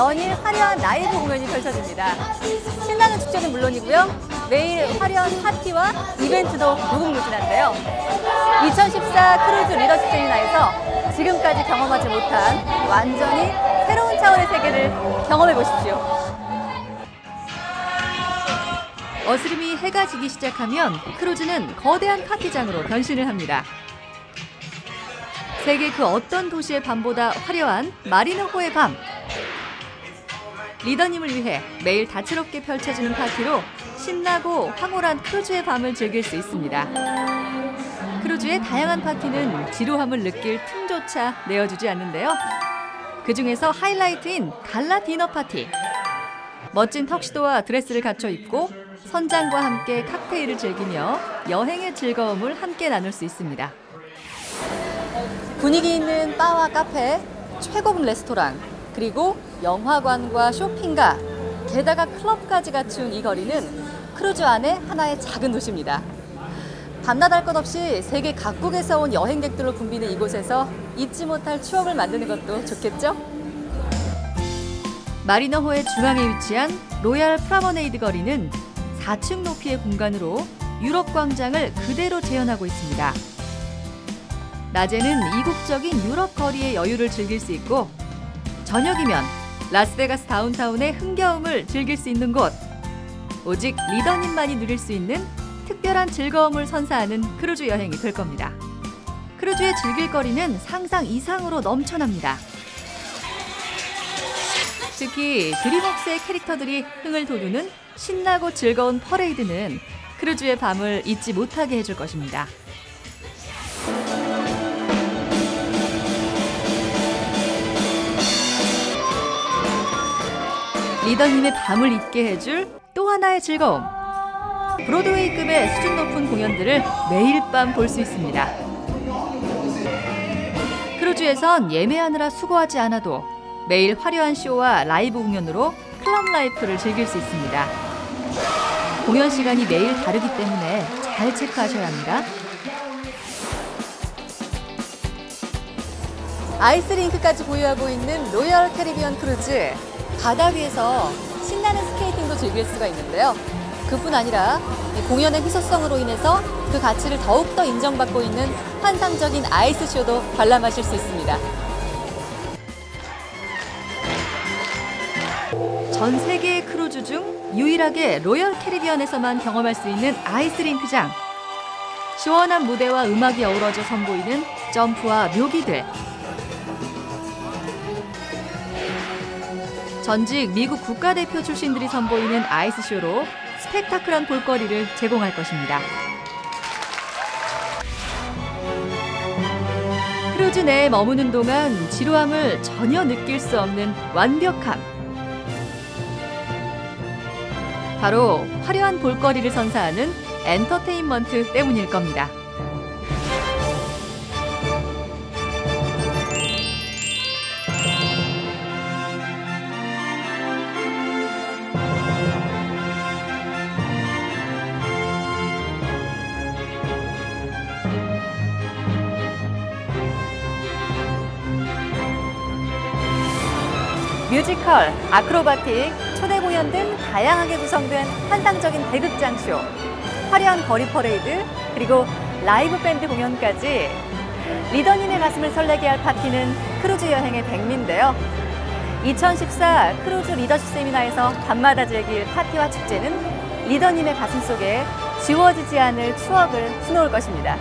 연일 화려한 라이브 공연이 펼쳐집니다. 신나는 축제는 물론이고요. 매일 화려한 파티와 이벤트도 무궁무진한데요. 2014 크루즈 리더십 세미나에서 지금까지 경험하지 못한 완전히 새로운 차원의 세계를 경험해 보십시오. 어스름이 해가 지기 시작하면 크루즈는 거대한 파티장으로 변신을 합니다. 세계 그 어떤 도시의 밤보다 화려한 마리노호의 밤. 리더님을 위해 매일 다채롭게 펼쳐지는 파티로 신나고 황홀한 크루즈의 밤을 즐길 수 있습니다. 크루즈의 다양한 파티는 지루함을 느낄 틈조차 내어주지 않는데요. 그 중에서 하이라이트인 갈라 디너 파티. 멋진 턱시도와 드레스를 갖춰 입고 선장과 함께 칵테일을 즐기며 여행의 즐거움을 함께 나눌 수 있습니다. 분위기 있는 바와 카페, 최고급 레스토랑, 그리고 영화관과 쇼핑가, 게다가 클럽까지 갖춘 이 거리는 크루즈 안의 하나의 작은 도시입니다. 밤낮 할 것 없이 세계 각국에서 온 여행객들로 붐비는 이곳에서 잊지 못할 추억을 만드는 것도 좋겠죠? 마리너호의 중앙에 위치한 로얄 프라머네이드 거리는 4층 높이의 공간으로 유럽 광장을 그대로 재현하고 있습니다. 낮에는 이국적인 유럽 거리의 여유를 즐길 수 있고 저녁이면 라스베가스 다운타운의 흥겨움을 즐길 수 있는 곳. 오직 리더님만이 누릴 수 있는 특별한 즐거움을 선사하는 크루즈 여행이 될 겁니다. 크루즈의 즐길 거리는 상상 이상으로 넘쳐납니다. 특히 드림웍스의 캐릭터들이 흥을 돋우는 신나고 즐거운 퍼레이드는 크루즈의 밤을 잊지 못하게 해줄 것입니다. 리더님의 밤을 잊게 해줄 또 하나의 즐거움. 브로드웨이급의 수준 높은 공연들을 매일 밤 볼 수 있습니다. 크루즈에선 예매하느라 수고하지 않아도 매일 화려한 쇼와 라이브 공연으로 클럽 라이프를 즐길 수 있습니다. 공연 시간이 매일 다르기 때문에 잘 체크하셔야 합니다. 아이스링크까지 보유하고 있는 로열 캐리비안 크루즈. 바다 위에서 신나는 스케이팅도 즐길 수가 있는데요. 그뿐 아니라 공연의 희소성으로 인해서 그 가치를 더욱더 인정받고 있는 환상적인 아이스쇼도 관람하실 수 있습니다. 전 세계의 크루즈 중 유일하게 로열 캐리비안에서만 경험할 수 있는 아이스링크장. 시원한 무대와 음악이 어우러져 선보이는 점프와 묘기들. 전직 미국 국가대표 출신들이 선보이는 아이스쇼로 스펙타클한 볼거리를 제공할 것입니다. 크루즈 내에 머무는 동안 지루함을 전혀 느낄 수 없는 완벽함. 바로 화려한 볼거리를 선사하는 엔터테인먼트 때문일 겁니다. 뮤지컬, 아크로바틱, 초대 공연 등 다양하게 구성된 환상적인 대극장 쇼, 화려한 거리 퍼레이드, 그리고 라이브 밴드 공연까지 리더님의 가슴을 설레게 할 파티는 크루즈 여행의 백미인데요. 2014 크루즈 리더십 세미나에서 밤마다 즐길 파티와 축제는 리더님의 가슴 속에 지워지지 않을 추억을 수놓을 것입니다.